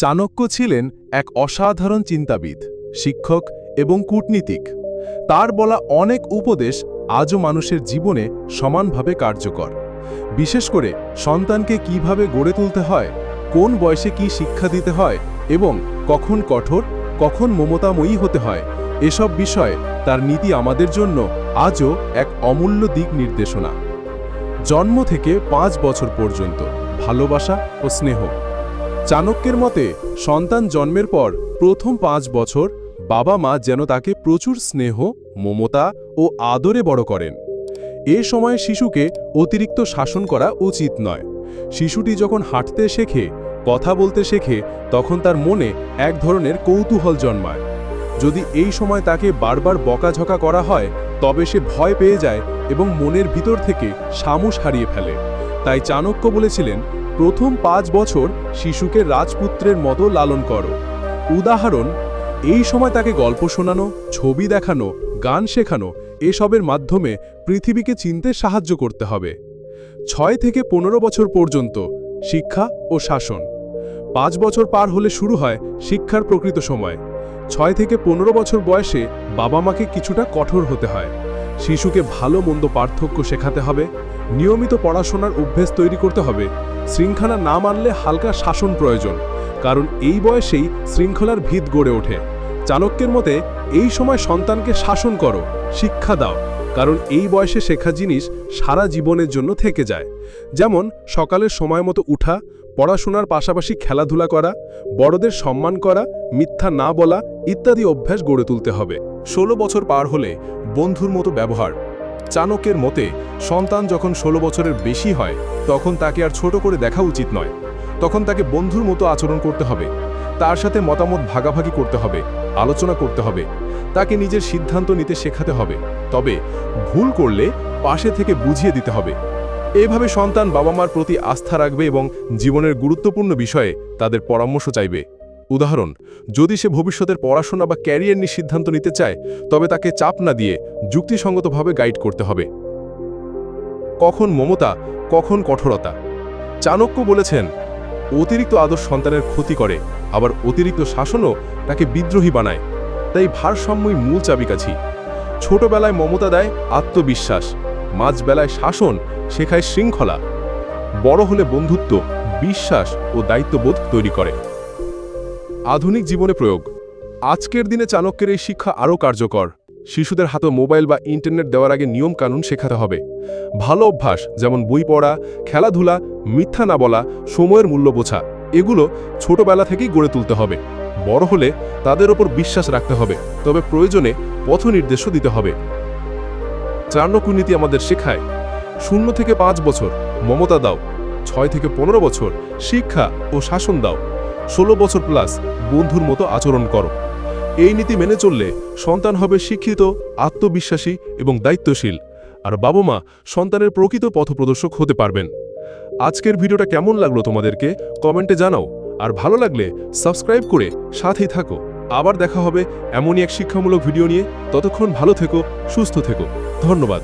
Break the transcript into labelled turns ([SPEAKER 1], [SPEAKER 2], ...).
[SPEAKER 1] চাণক্য ছিলেন এক অসাধারণ চিন্তাবিদ, শিক্ষক এবং কূটনীতিক। তার বলা অনেক উপদেশ আজও মানুষের জীবনে সমানভাবে কার্যকর। বিশেষ করে সন্তানকে কীভাবে গড়ে তুলতে হয়, কোন বয়সে কি শিক্ষা দিতে হয় এবং কখন কঠোর, কখন মমতাময়ী হতে হয়, এসব বিষয়ে তার নীতি আমাদের জন্য আজও এক অমূল্য দিক নির্দেশনা। জন্ম থেকে পাঁচ বছর পর্যন্ত ভালোবাসা ও স্নেহ। চাণক্যের মতে, সন্তান জন্মের পর প্রথম পাঁচ বছর বাবা মা যেন তাকে প্রচুর স্নেহ, মমতা ও আদরে বড় করেন। এ সময় শিশুকে অতিরিক্ত শাসন করা উচিত নয়। শিশুটি যখন হাঁটতে শেখে, কথা বলতে শেখে, তখন তার মনে এক ধরনের কৌতূহল জন্মায়। যদি এই সময় তাকে বারবার বকাঝকা করা হয়, তবে সে ভয় পেয়ে যায় এবং মনের ভিতর থেকে সামস হারিয়ে ফেলে। তাই চাণক্য বলেছিলেন প্রথম পাঁচ বছর শিশুকে রাজপুত্রের মতো লালন করো। উদাহরণ, এই সময় তাকে গল্প শোনানো, ছবি দেখানো, গান শেখানো, এসবের মাধ্যমে পৃথিবীকে চিনতে সাহায্য করতে হবে। ছয় থেকে পনেরো বছর পর্যন্ত শিক্ষা ও শাসন। পাঁচ বছর পার হলে শুরু হয় শিক্ষার প্রকৃত সময়। ছয় থেকে পনেরো বছর বয়সে বাবা মাকে কিছুটা কঠোর হতে হয়। শিশুকে ভালো মন্দ পার্থক্য শেখাতে হবে, নিয়মিত পড়াশোনার অভ্যেস তৈরি করতে হবে, শৃঙ্খলা না মানলে হালকা শাসন প্রয়োজন, কারণ এই বয়সেই শৃঙ্খলার ভিত গড়ে ওঠে। চাণক্যের মতে, এই সময় সন্তানকে শাসন করো, শিক্ষা দাও, কারণ এই বয়সে শেখা জিনিস সারা জীবনের জন্য থেকে যায়। যেমন, সকালের সময় মতো উঠা পড়াশোনার পাশাপাশি খেলাধুলা করা, বড়দের সম্মান করা, মিথ্যা না বলা ইত্যাদি অভ্যাস গড়ে তুলতে হবে। ষোলো বছর পার হলে বন্ধুর মতো ব্যবহার। চাণক্যের মতে, সন্তান যখন ষোলো বছরের বেশি হয়, তখন তাকে আর ছোট করে দেখা উচিত নয়। তখন তাকে বন্ধুর মতো আচরণ করতে হবে। তার সাথে মতামত ভাগাভাগি করতে হবে, আলোচনা করতে হবে, তাকে নিজের সিদ্ধান্ত নিতে শেখাতে হবে। তবে ভুল করলে পাশে থেকে বুঝিয়ে দিতে হবে। এভাবে সন্তান বাবা মার প্রতি আস্থা রাখবে এবং জীবনের গুরুত্বপূর্ণ বিষয়ে তাদের পরামর্শ চাইবে। উদাহরণ, যদি সে ভবিষ্যতের পড়াশোনা বা ক্যারিয়ার নিয়ে সিদ্ধান্ত নিতে চায়, তবে তাকে চাপ না দিয়ে যুক্তিসঙ্গতভাবে গাইড করতে হবে। কখন মমতা, কখন কঠোরতা। চাণক্য বলেছেন, অতিরিক্ত আদর সন্তানের ক্ষতি করে, আবার অতিরিক্ত শাসনও তাকে বিদ্রোহী বানায়। তাই ভারসাম্যই মূল চাবিকাছি ছোটবেলায় মমতা দেয় আত্মবিশ্বাস। মাঝবেলায় শাসন, শেখায় শৃঙ্খলা। বড় হলে বন্ধুত্ব, বিশ্বাস ও দায়িত্ববোধ তৈরি করে। আধুনিক জীবনে প্রয়োগ। আজকের দিনে চাণক্যের এই শিক্ষা আরও কার্যকর। শিশুদের হাতে মোবাইল বা ইন্টারনেট দেওয়ার আগে নিয়ম কানুন শেখাতে হবে। ভালো অভ্যাস, যেমন বই পড়া, খেলাধুলা, মিথ্যা না বলা, সময়ের মূল্য বোঝা, এগুলো ছোটবেলা থেকেই গড়ে তুলতে হবে। বড় হলে তাদের ওপর বিশ্বাস রাখতে হবে, তবে প্রয়োজনে পথ নির্দেশও দিতে হবে। চাণক্যনীতি আমাদের শেখায়। শূন্য থেকে পাঁচ বছর মমতা দাও, ছয় থেকে পনেরো বছর শিক্ষা ও শাসন দাও, ষোলো বছর প্লাস বন্ধুর মতো আচরণ করো। এই নীতি মেনে চললে সন্তান হবে শিক্ষিত, আত্মবিশ্বাসী এবং দায়িত্বশীল। আর বাবা মা সন্তানের প্রকৃত পথপ্রদর্শক হতে পারবেন। আজকের ভিডিওটা কেমন লাগল তোমাদেরকে কমেন্টে জানাও। আর ভালো লাগলে সাবস্ক্রাইব করে সাথেই থাকো। আবার দেখা হবে এমনই এক শিক্ষামূলক ভিডিও নিয়ে। ততক্ষণ ভালো থেকো সুস্থ থেকো। ধন্যবাদ।